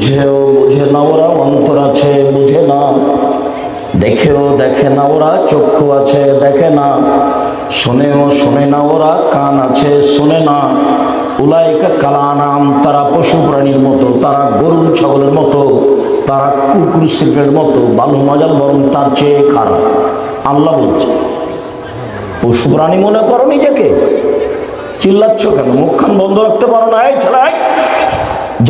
বুঝেও বুঝে না ওরা, অন্তর আছে, বুঝে না। দেখেও দেখে না ওরা, চক্ষু আছে, দেখে না। শোনেও শোনে না ওরা, কান আছে, শোনে না। উলাইকা কালানাম, তারা পশু প্রাণীর মতো, তারা গরু ছাগলের মতো, তারা কুকুর শিল্পের মতো, বালু মজার বরং তার চেয়ে খারাপ। আল্লাহ বলছে, পশু প্রাণী মনে করো নিজেকে। চিল্লাচ্ছ কেন? মুখখান বন্ধ রাখতে পারো না, এই এই।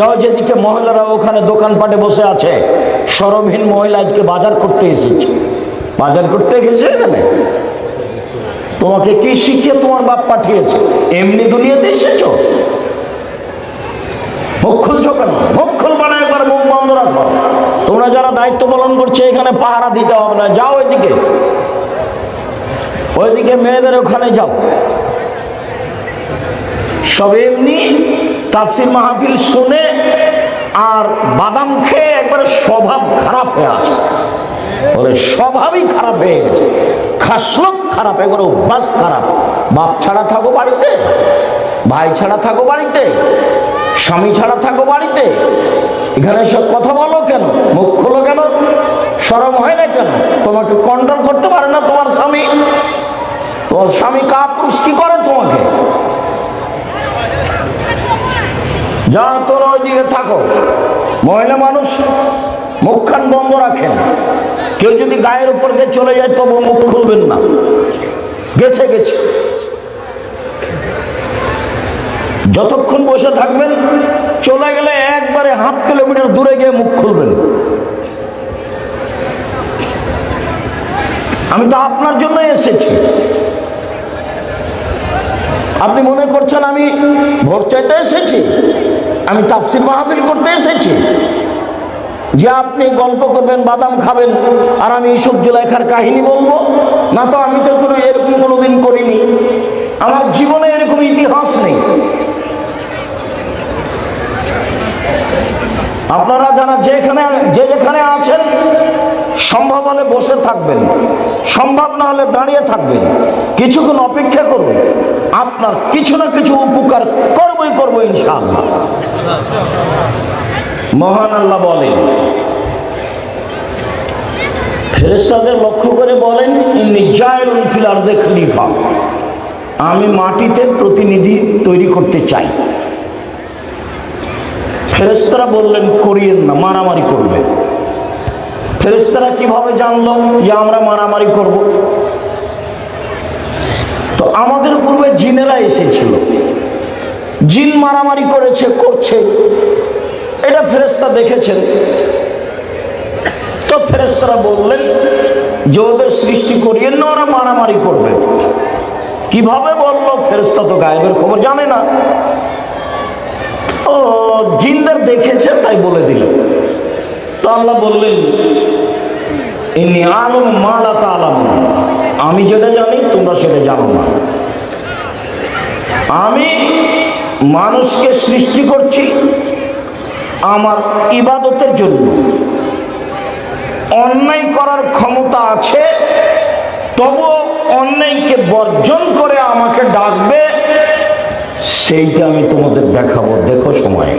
যাও যেদিকে মহিলারা ওখানে দোকানপাটে বসে আছে সরমহীন মহিলা আজকে বাজার করতে এসেছে। বাজার করতে গেছে এখানে? তোমাকে কি শিখিয়ে তোমার বাপ পাঠিয়েছে? এমনি দুনিয়াতে এসেছ? মুখ খুলছো কেন? মুখ খুলবে না একবার, মুখ বন্ধ রাখো তোমরা যারা দায়িত্ব পালন করছে, এখানে পাহারা দিতে হবে না, যাও ওইদিকে। ওইদিকে মেয়েদের ওখানে যাও। সব এমনি তাফসির মাহফিল শুনে আর বাদাম খেয়ে একবারে স্বভাব খারাপ হয়ে আছে। বলে স্বভাবই খারাপ হয়ে গেছে। খাসলক খারাপ, একবার অভ্যাস খারাপ। বাপ ছাড়া থাকো বাড়িতে, ভাই ছাড়া থাকো বাড়িতে, স্বামী ছাড়া থাকো বাড়িতে। এখানে সব কথা বলো কেন? মুখ খোলো কেন? সরম হয় না কেন? তোমাকে কন্ট্রোল করতে পারে না তোমার স্বামী? তোমার স্বামী কাপুরুষ কি করে তোমাকে? যা তোর ওইদিকে থাকো, মহিলা মানুষ মুখখান বন্ধ রাখেন। কেউ যদি গায়ের উপর দিয়ে চলে যায় তবু মুখ খুলবেন না। গেছে গেছে। যতক্ষণ বসে থাকবেন, চলে গেলে একবারে হাফ কিলোমিটার দূরে গিয়ে মুখ খুলবেন। আমি তো আপনার জন্য এসেছি। আপনি মনে করছেন আমি ভোট চাইতে এসেছি? আমি তাফসির মাহফিল করতে এসেছি। যে আপনি গল্প করবেন, বাদাম খাবেন, আর আমি ইসব জুলাইখার কাহিনী বলব, না তো আমি তো কোনো এরকম কোনো দিন করিনি। আমার জীবনে এরকম ইতিহাস নেই। আপনারা যারা যেখানে যে যেখানে আছেন সম্ভব হলে বসে থাকবেন, সম্ভব না হলে দাঁড়িয়ে থাকবেন, কিছুক্ষণ অপেক্ষা করুন, আপনার কিছু না কিছু উপকার করবই করব ইনশাআল্লাহ। মহান আল্লাহ বলেন ফেরেস্তাদের লক্ষ্য করে বলেন, ইন্নি জায়রুল ফিল আরদে খলিফা। আমি মাটিতে প্রতিনিধি তৈরি করতে চাই। ফেরেস্তারা বললেন, করিয়েন না, মারামারি করবে ফেরেস্তারা কীভাবে জানলো যে আমরা মারামারি করব? তো আমাদের পূর্বে জিনেরা এসেছিল। জিন মারামারি করেছে, করছে। এটা ফেরেস্তা দেখেছেন। তো ফেরেস্তারা বললেন, যে ওদের সৃষ্টি করিয়েন না, ওরা মারামারি করবে। কীভাবে বলল? ফেরেস্তা তো গায়েবের খবর জানে না। ও, জিনদের দেখেছে, তাই বলে দিল তো আল্লাহ বললেন আলম আলম আমি যেটা জানি, তোমরা সেটা জানো না। আমি মানুষকে সৃষ্টি করছি আমার ইবাদতের জন্য। অন্যায় করার ক্ষমতা আছে, তবুও অন্যায়কে বর্জন করে আমাকে ডাকবে, সেইটা আমি তোমাদের দেখাবো। দেখো সময়।